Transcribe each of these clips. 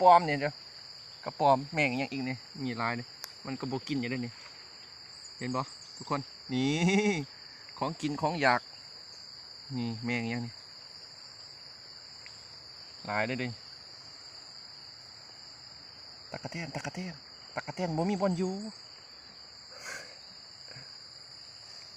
ปอมเนี่ยเด้อกระปอมแม่งอยังอีกเนี่ยมีลายนี่มันก็บกินอยู่ได้นี่เห็นบ่ทุกคนนี่ของกินของอยากนี่แม่งอยังนี่ลายได้ดิตะกะเทียนตะกะเทียนตะกะเทียนบ่มีบอลอยู่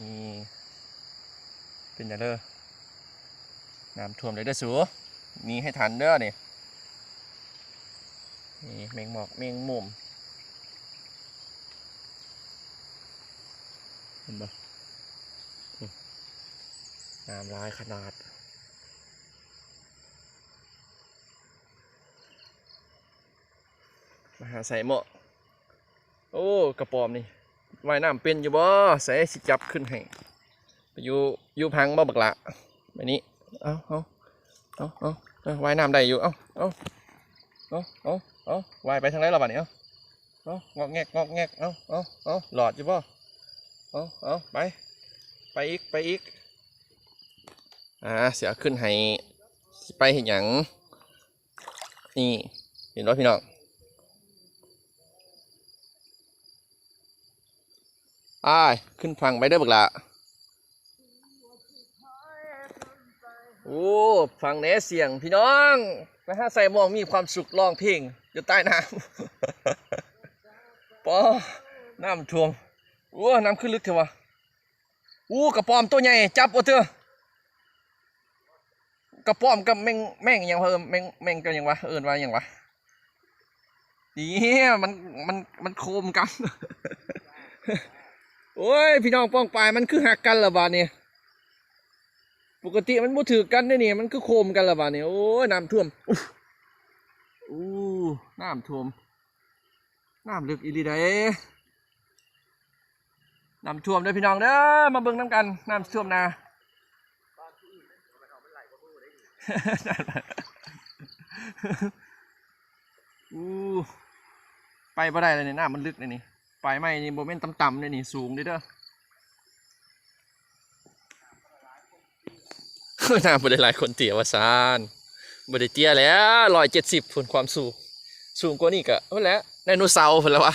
นี่เป็นอย่างเด้อน้ำท่วมเลยเด้อสูมีให้ทันเด้อนี่ นี่แมงหมอกแมงมุมเห็นปะนี่น้ำลายขนาดมาหาใส่หมอโอ้กระปอมนี่ว่ายน้ำเป็นอยู่บ่ใส่สิจับขึ้นให้ไปอยู่อยู่พังบ่บักละไปนี้เอาเอาเอาเอาเอาว่ายน้ำได้อยู่ เอาเอา เอาเอาเอาว่ายไปทางไหนล่ะบัดนี้เอาเอางอกแงกงอกแงกเอาเอาเอาหลอดอยู่บ่เอาเอาไป ไปอีก ไปอีก อ่า เสียขึ้นให้ ไปเห็นหยังนี่ เห็นว่าพี่น้อง อ้าย ขึ้นฟังไปเด้บักละโอ้ ฟังแหน่เสียงพี่น้อง ไปหาใส่มองมีความสุขร้องเพลงอยู่ใต้น้ำปอน้ำท่วมโอ้น้ำขึ้นลึกเถอะวะอู้กระปอมตัวใหญ่จับเอาเถอะกระปอมกับแมงแมงอิหยังวะเอิมแมงแมงกันยังวะเอินว่ายังวะดีมันมันมันโคมกัน โอ้ยพี่น้องป้องปลายมันคือหักกันละบาดนี่ ปกติมันบ่ถือกันเด้อนี่มันคือโคมกันละบาดนี่โอ้ยน้ำท่วมอู้น้ำท่วมน้ำลึกอีลีเด้น้ำท่วมเด้อพี่น้องเด้อมาเบิ่งน้ำกันน้ำท่วมนาอู้ไปบ่ได้เลยนี่น้ำมันลึกเลยนี่ไปไม่นี่โมเมนต์ต่ำๆเลยนี่สูงเด้อเด้อ น้ำบ่ได้หลายคนเตี่ยวว่าซานบ่ได้เตี้ยแล้วร้อยเจ็ดสิบผลความสูง สูงกว่านี่ก็เอาแล้วไดโนเสาร์พุ่นแล้ววะ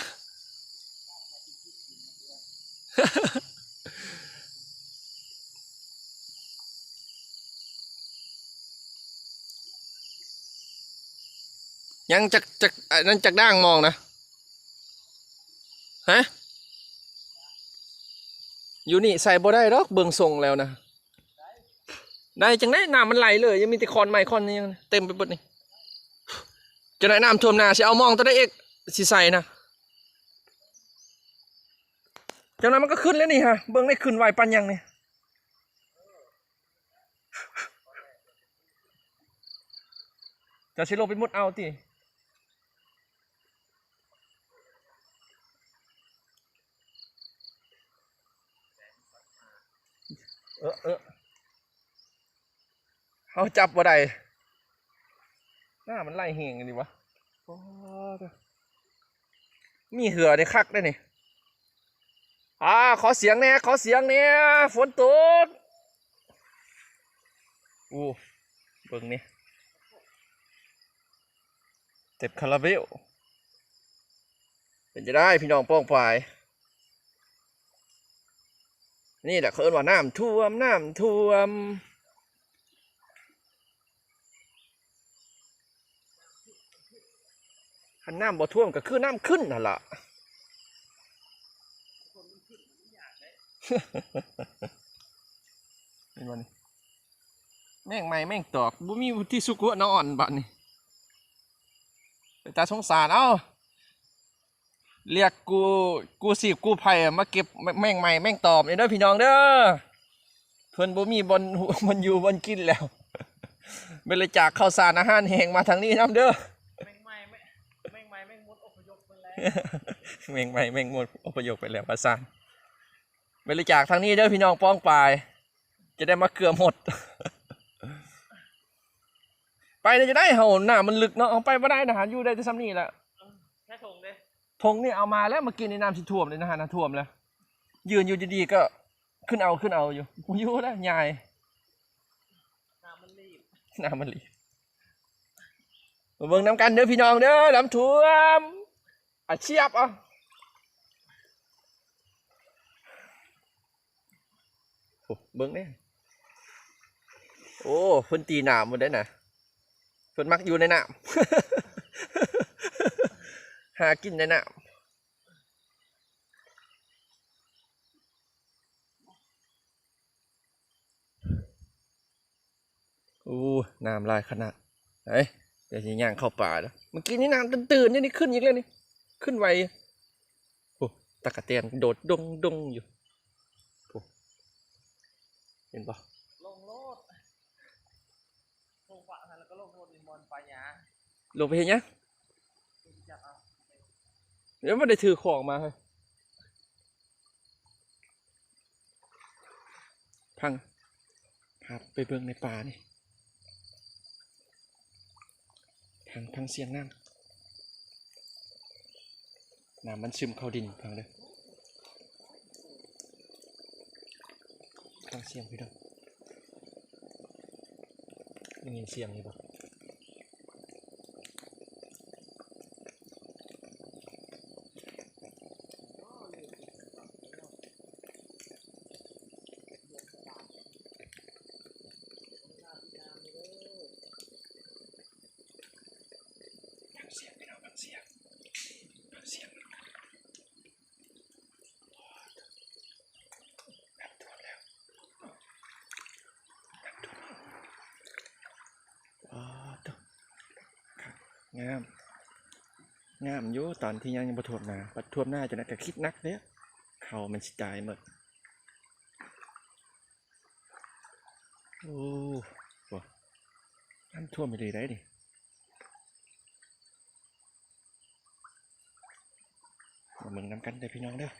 ยังจากจากนนั้นจากด่างมองนะ ฮะ อยู่นี่ใส่บ่ได้หรอกเบิ่งทรงแล้วนะ ได้จังได้น้ำมันไหลเลย ยังมีแต่คอนไม้คอนนี่ยังเต็มไปหมดนี่จะได้น้ำท่วมนาสิเอามองตัวได้เอกสิใส่นะจังนั้นมันก็ขึ้นแล้วนี่ฮะเบิ่งได้ขึ้นไหวปันยังนี่จะสิลงไปมุดเอาติเออเออ เขาจับบ่ได้หน้ามันไล่เฮงดีวะมีเหือได้คักได้นี่อ่าขอเสียงเนี่ยขอเสียงเนี่ยฝนตกอู้เบิ่งนี่เต็มคาราเบลเป็นจะได้พี่น้องป้องปลาย นี่แหละเขาเอิ้นว่าน้ำท่วมน้ำท่วม คันน้ำบ่ท่วมก็คือน้ำขึ้นนั่นล่ะเป็นวันนี้แม่งไม่แม่งตอกบ่มีที่สุกุนอนบัดนี้เป็นตาสงสารเอ้าเรียกกูกูสิกูภัยมาเก็บแม่งใหม่แม่งตอบเด้อพี่น้องเด้อเพิ่นบ่มีบนบนอยู่บนกินแล้วบริจาคข้าวสารอาหารแห้งมาทางนี้นํเด้อ แม่งไม่แม่แม่งไม่แม่งมุดอ พยพไปแล้วแม่งไม่แม่งหมดอพยพไปแล้วประสานบริจาคทางนี้เด้อพี่น้องป้องปลาย จะได้มาเกลือหมด ไปเลยจะได้เห่าหน้ามันลึกเนาะเอาไปไม่ได้นะฮะอยู่ได้แต่ซ้ำนี่แหละแค่ถงเลยทงนี่เอามาแล้วมากินในน้ำที่ท่วมเลยนะฮะน้ำท่วมแล้ว ยืนอยู่ดีๆก็ขึ้นเอาขึ้นเอาอยู่กูอยู่แล้วยายน้ำมันรีบน้ำมันหลีมาเบิ่งน้ำกันเด้อพี่น้องเด้อน้ำท่วม อาเชียบอะโอ้เบิ่งเนี่ยโอ้เพิ่นตีหนามหมดได้นะเพิ่นมักอยู่ในน้ำหากินในน้ำอู้น้ำลายขนาดไหนเดี๋ยวจะย่างเข้าป่าแล้วเมื่อกี้นี่น้ำตื่นๆนี่นี่ขึ้นอีกแล้วนี่ ขึ้นไวโอ้ตะกะเตียนโดดดงดงอยู่โอ้เห็นปะลงโลดลงฝะแล้วก็ลงโลดในมอนปลาหยาลงไปเห็นยังจับเอาเดี๋ยวไม่ได้ถือของมาให้พังพาไปเบิ่งในป่านี่พังพังเสียงน้ำ น้ำมันซึมเข้าดินฟังเลยพังเสียงพี่ด้วยได้ยินเสียงนี่ปะ ฟังเสียงพี่น้องฟังเสียงฟังเสียงน้ำท่วมแล้วน้ำท่วมอ๋อตัวครับ งาม งามอยู่ตอนที่ยังยังบ่ท่วมหนาปัดท่วมหน้าจนนั้นก็คิดนักเนี้ยเขามันสิตายหมดโอ้โหน้ำท่วมไปเลยได้ดิมาเมืองน้ำกันเด้พี่น้องเด้อ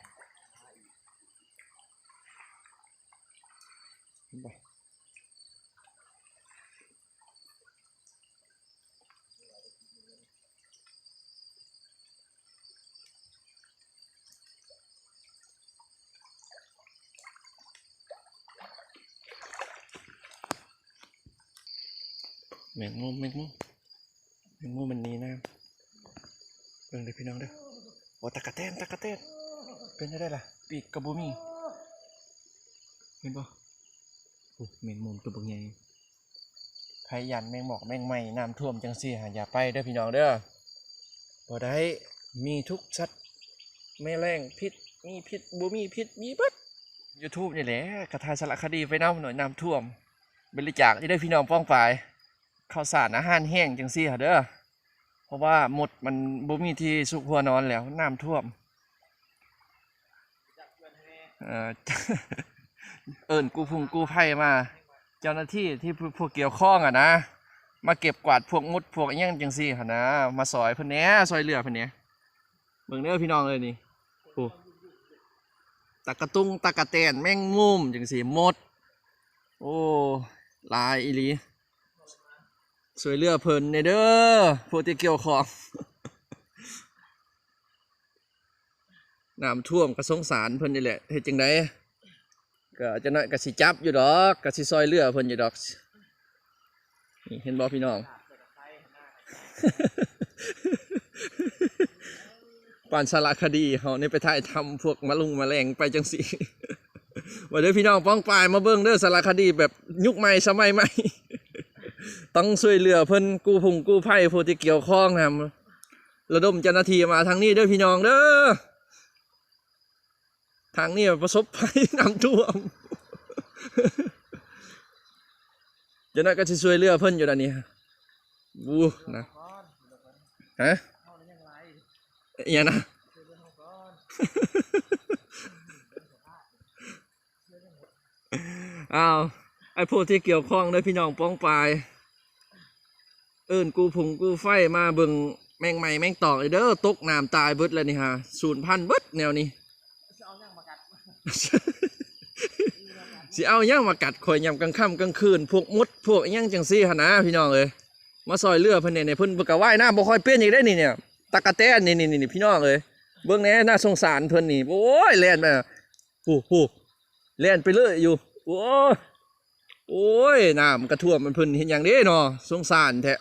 แมงมุมแมงมุมแมงมุมมันหนีน้ำเบิ่งเด้พี่น้องเด้อโอ้ตะกะแตนตะกะแตนเป็นได้ล่ะ ปีกกระบุมีเห็นปะโอ้แมงมุมตัวบักใหญ่ใครยันแมงหมอกแมงไหม้น้ำท่วมจังซี่หาอย่าไปเด้อพี่น้องเด้อบ่ได้มีทุกสัตว์แม่แรงพิษมีพิษบ่มีพิษมีเบิด YouTube นี่แหละกระทายสารคดีไปน้ำหน่อยน้ำท่วมบริจาคที่ได้พี่น้องป้องปาย ข้าวสารอาหารแห้งจังซี่หาเด้อเพราะว่าหมดมันบ่มีที่สุกหัวนอนแล้วน้ำท่วมเพื่อนให้แม่เอ่อเอิญกูพุงกูไพ่มา เจ้าหน้าที่ที่พวกเกี่ยวข้องอะนะ มาเก็บกวาดพวกมุดพวกอิหยังจังซี่หั่นนะมาซอยเพิ่นแหน่ซอยเหลือเพิ่นแหน่เบิ่งเด้อพี่น้องเลยนี่โอ้ตะกะตุ้งตะกะแตนแมงมุมจังซี่หมด โอ้ลายอีลี สวยเลือเพิ่นเนเด้อพวกที่เกี่ยวของน้ำท่วมก็สงสารเพิ่นนี่แหละเฮ็ดจังไดก็จะน้อยก็สิจับอยู่ดอกก็สิซอยเรือเพิ่นอยู่ดอกนี่เห็นบ่พี่น้องขาดเกิดไฟหน้าปานสารคดีเฮานี่ไปถ่ายทำพวกมะลุงมะแมลงไปจังสิว่าเด้อพี่น้องป้องปายมาเบิ่งเด้อสารคดีแบบยุคใหม่สมัยใหม่ ต้องช่วยเหลือเพิ่นกู้พุงกู้ภัยผู้ที่เกี่ยวข้องนำระดมเจ้าหน้าที่มาทางนี้เด้อพี่น้องเด้อทางนี้ประสบภัยน้ำท่วมเจ้าหน้าก็จะช่วยเหลือเพิ่นอยู่ด้านนี้วูนะก้นเดี๋ยวก่อนฮะเอย่างนะอ้าวไอ้พวกที่เกี่ยวข้องด้อพี่น้องป้องปลาย เอิ้นกูผงกูไฟมาเบิ่งแมงใหม่แมงตอกเลยเด้อตกน้ำตายเบิดแล้วนี่ฮะศูนย์พันเบิดแนวนี้จะเอายังมากัดสิเอาหยังมากัดข่อยยามกลางค่ำกลางคืน พวกมดพวกอิหยังจังซี่หนนะพี่น้องเอ้ยมาซอยเรือเพิ่นเนี่ยเนี่ยเพิ่นบ่กะว่ายน้ำบ่ค่อยเป็นอีกได้นี่เนี่ยตะกะแตนนี่นี่นี่พี่น้องเอ้ยเบิ่งแหน่น่าสงสารเพิ่นนี่โอ้ยแล่นไปอะโอ้โหแล่นไปเลยอยู่โอ้ยโอ้ยน้ำกระท่วมมันเพิ่นเห็นหยังเด้เนาะสงสารแท้